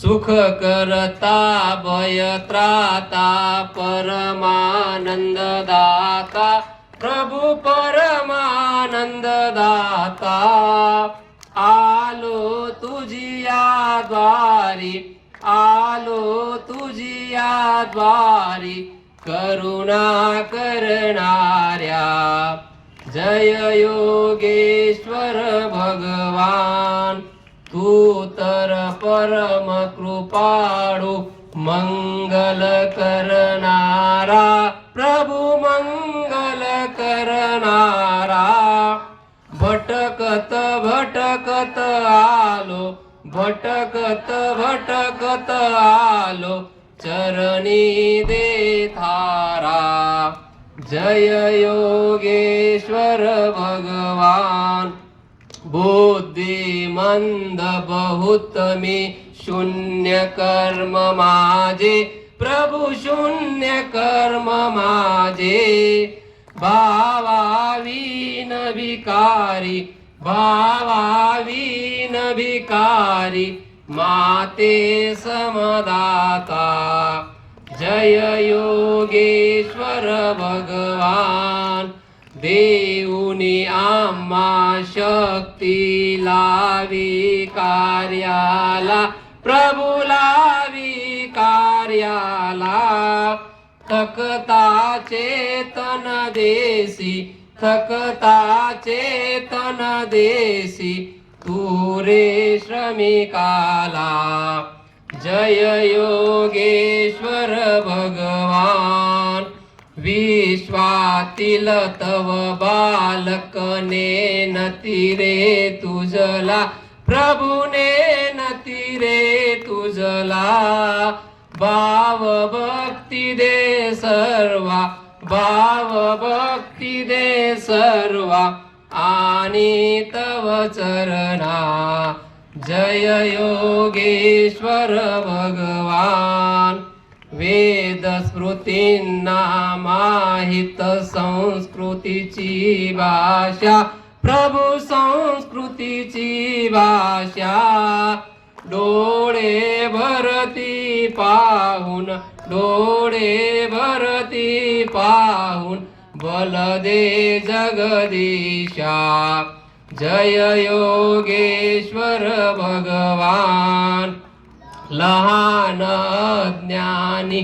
सुख करता भय त्राता परमानंद दाता प्रभु परमानंद दाता आलो तुझिया द्वारी आलो तुझिया द्वारी करुणा करणाऱ्या। जय योगेश्वर भगवान। तर परम कृपाळू मंगल करणारा प्रभू मंगल करणारा. भटकत भटकत आलो भटकत भटकत आलो चरणी दे थारा. जय योगेश्वर भगवान. बुद्धिमन्दबहुतमि बहुतमे माजे प्रभु शून्य कर्म माजे बावा विकारी बावा विकारी माते समदाता। जय योगेश्वर भगवान्। देव आम्हा शक्ती लावी कार्याला प्रभू लावी कार्याला. थकता चेतन देसी थकता चेतन देसी तुरे श्रमिकाला. जय योगेश्वर भगवान. विश्वातील तव बालकने नतीरे तुझला प्रभुने नती रे तुझला. भाव भक्ती दे सर्वा भाव भक्ती दे सर्वा. आणि तव चरणा जय योगेश्वर भगवान. वेद श्रुतींना माहीत संस्कृतीची भाषा प्रभू संस्कृतीची भाषा. डोळे भरती पाहून डोळे भरती पाहून बलदे जगदीशा. जय योगेश्वर भगवान. लहान ज्ञानी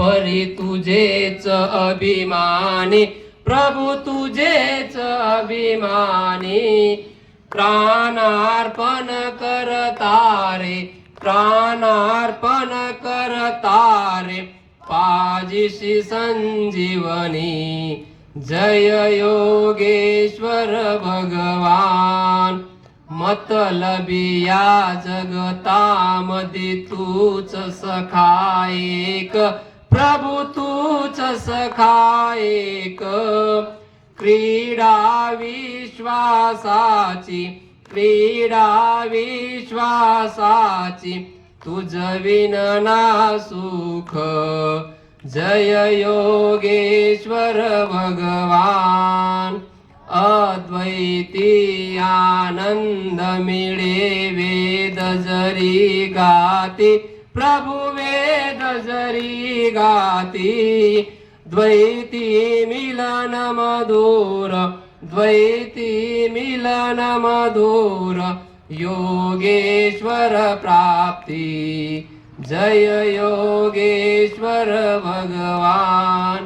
परी तुझेच अभिमानी प्रभू तुझेच अभिमानी. प्राणार्पण करतारे प्राणार्पण करतारे पाजिशी संजीवनी. जय योगेश्वर भगवान मतलबी या जगतामध्ये तूच सखायक प्रभू तूच सखायक क्रीडा विश्वासाची क्रीडा विश्वासाची तुझ विनना सुख. जय योगेश्वर भगवान अद्वैती आनंद मिळे वेद जरी गाती प्रभू वेद जरी गाती द्वैती मिलन मधुर द्वैती मिलन मधुर योगेश्वर प्राप्ती। जय योगेश्वर भगवान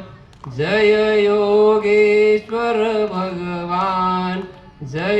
जय योगेश्वर भगवान जय